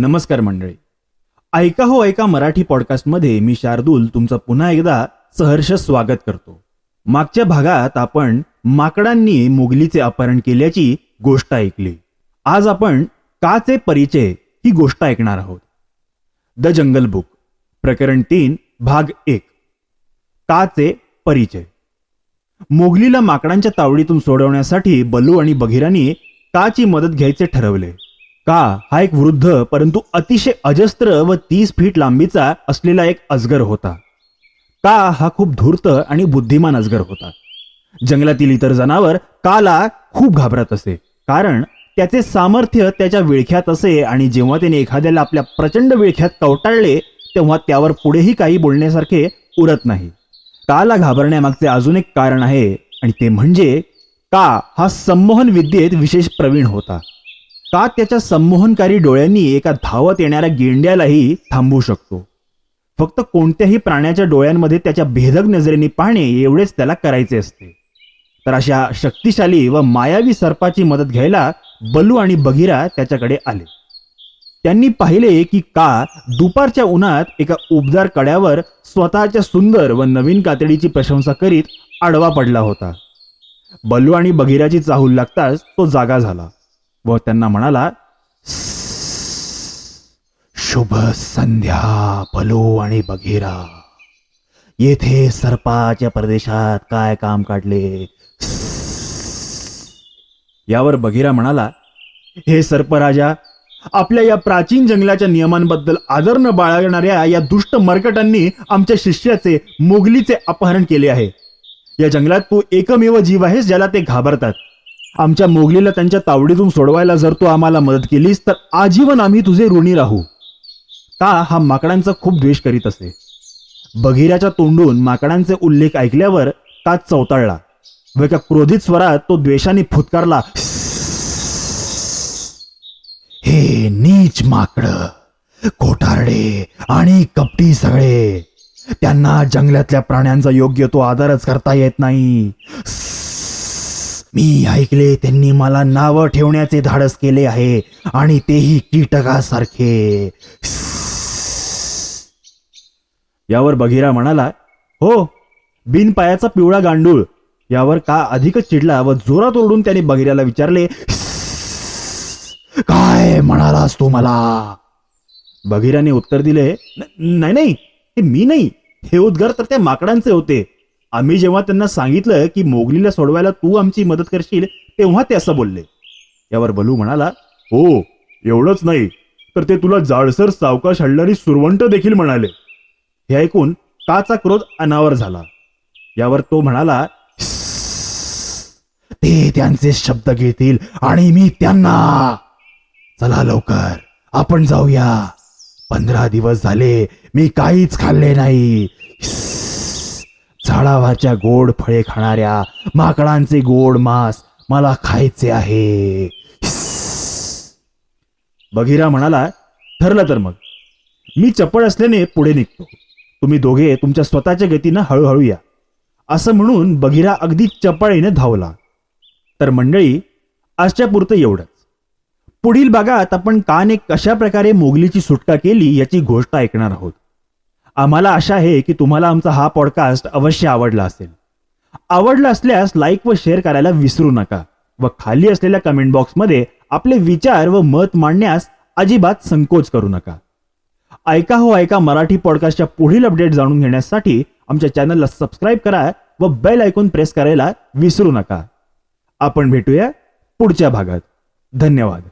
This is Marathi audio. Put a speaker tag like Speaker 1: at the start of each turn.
Speaker 1: नमस्कार मंडळी. ऐका हो ऐका मराठी पॉडकास्टमध्ये मी शार्दूल तुमचं पुन्हा एकदा सहर्ष स्वागत करतो. मागच्या भागात आपण माकडांनी मुघलीचे अपहरण केल्याची गोष्ट ऐकली. आज आपण काचे परिचय ही गोष्ट ऐकणार आहोत. द जंगल बुक प्रकरण तीन भाग एक. काचे परिचय? मोगलीला माकडांच्या तावडीतून सोडवण्यासाठी बलू आणि बघिरानी काची मदत घ्यायचे ठरवले? का? हा एक वृद्ध परंतु अतिशय अजस्त्र व तीस फीट लांबीचा असलेला एक अजगर होता. का हा खूप धूर्त आणि बुद्धिमान अजगर होता? जंगलातील इतर जनावर काला खूप घाबरत असे कारण त्याचे सामर्थ्य त्याच्या विळख्यात असे आणि जेव्हा त्याने एखाद्याला आपल्या प्रचंड विळख्यात कवटाळले तेव्हा त्यावर पुढेही काही बोलण्यासारखे उरत नाही. काला घाबरण्यामागचे अजून एक कारण आहे आणि ते म्हणजे का हा संमोहन विद्येत विशेष प्रवीण होता. का त्याच्या संमोहनकारी डोळ्यांनी एका धावत येणाऱ्या गेंड्यालाही थांबवू शकतो. फक्त कोणत्याही प्राण्याच्या डोळ्यांमध्ये त्याच्या भेदक नजरेने पाहणे एवढेच त्याला करायचे असते. तर अशा शक्तिशाली व मायावी सर्पाची मदत घ्यायला बलू आणि बघिरा त्याच्याकडे आले. त्यांनी पाहिले की का दुपारच्या उन्हात एका उबदार कड्यावर स्वतःच्या सुंदर व नवीन कातडीची प्रशंसा करीत आडवा पडला होता. बलू आणि बघिराची चाहूल लागताच तो जागा झाला. व त्यांना म्हणाला शुभ संध्या भलो आणि बघिरा. येथे सर्पाच्या प्रदेशात काय काम काढले? यावर बघिरा म्हणाला हे सर्पराजा आपल्या या प्राचीन जंगलाच्या नियमांबद्दल आदर न बाळगणाऱ्या या दुष्ट मरकटांनी आमच्या शिष्याचे मोगलीचे अपहरण केले आहे. या जंगलात तू एकमेव जीव आहेस ज्याला ते घाबरतात. आमच्या मोगलीला त्यांच्या तावडीतून सोडवायला जर तू आम्हाला मदत केलीस तर आजीवन आम्ही तुझे ऋणी राहू. का हा माकडांचा खूप द्वेष करीत असे. बघिराच्या तोंडून माकडांचे उल्लेख ऐकल्यावर ता चवताळला. व एका क्रोधित स्वरात तो द्वेषाने फुतकारला हे नीच माकड कोठारडे आणि कपटी सगळे. त्यांना जंगलातल्या प्राण्यांचा योग्य तो आदरच करता येत नाही. मी ऐकले त्यांनी मला नावं ठेवण्याचे धाडस केले आहे आणि तेही कीटकासारखे. यावर बघिरा म्हणाला हो बिनपायाचा पिवळा गांडूळ. यावर का अधिकच चिडला व जोरात ओरडून त्याने बघिऱ्याला विचारले काय म्हणालास तू मला? बघिराने उत्तर दिले नाही नाही हे मी नाही. हे उद्गार तर त्या माकडांचे होते. आम्ही जेव्हा त्यांना सांगितलं की मोगलीला सोडवायला तू आमची मदत करशील तेव्हा ते असं बोलले. यावर बलू म्हणाला हो एवढंच नाही तर ते तुला जाडसर सावकाश हलणारी सुरवंट देखील म्हणाले. हे ऐकून काचा क्रोध अनावर झाला. यावर तो म्हणाला ते त्यांचे शब्द घेतील आणि मी त्यांना. चला लवकर आपण जाऊया. पंधरा दिवस झाले मी काहीच खाल्ले नाही. झाडावाच्या गोड फळे खाणाऱ्या माकडांचे गोड मांस मला खायचे आहे. बघिरा म्हणाला ठरलं तर मग. मी चपळ असल्याने पुढे निघतो. तुम्ही दोघे तुमच्या स्वतःच्या गतीनं हळूहळू या. असं म्हणून बघिरा अगदी चपळीने धावला. तर मंडळी आजच्या पुरतं एवढंच. पुढील भागात आपण काने कशा प्रकारे मोगलीची सुटका केली याची गोष्ट ऐकणार आहोत. आम्हाला आशा आहे की तुम्हाला आमचा हा पॉडकास्ट अवश्य आवडला असेल. आवडला असल्यास लाईक व शेअर करायला विसरू नका व खाली असलेल्या कमेंट बॉक्समध्ये आपले विचार व मत मांडण्यास अजिबात संकोच करू नका. ऐका हो ऐका मराठी पॉडकास्टच्या पुढील अपडेट जाणून घेण्यासाठी आमच्या चॅनलला सबस्क्राईब करा व बेल ऐकून प्रेस करायला विसरू नका. आपण भेटूया पुढच्या भागात. धन्यवाद.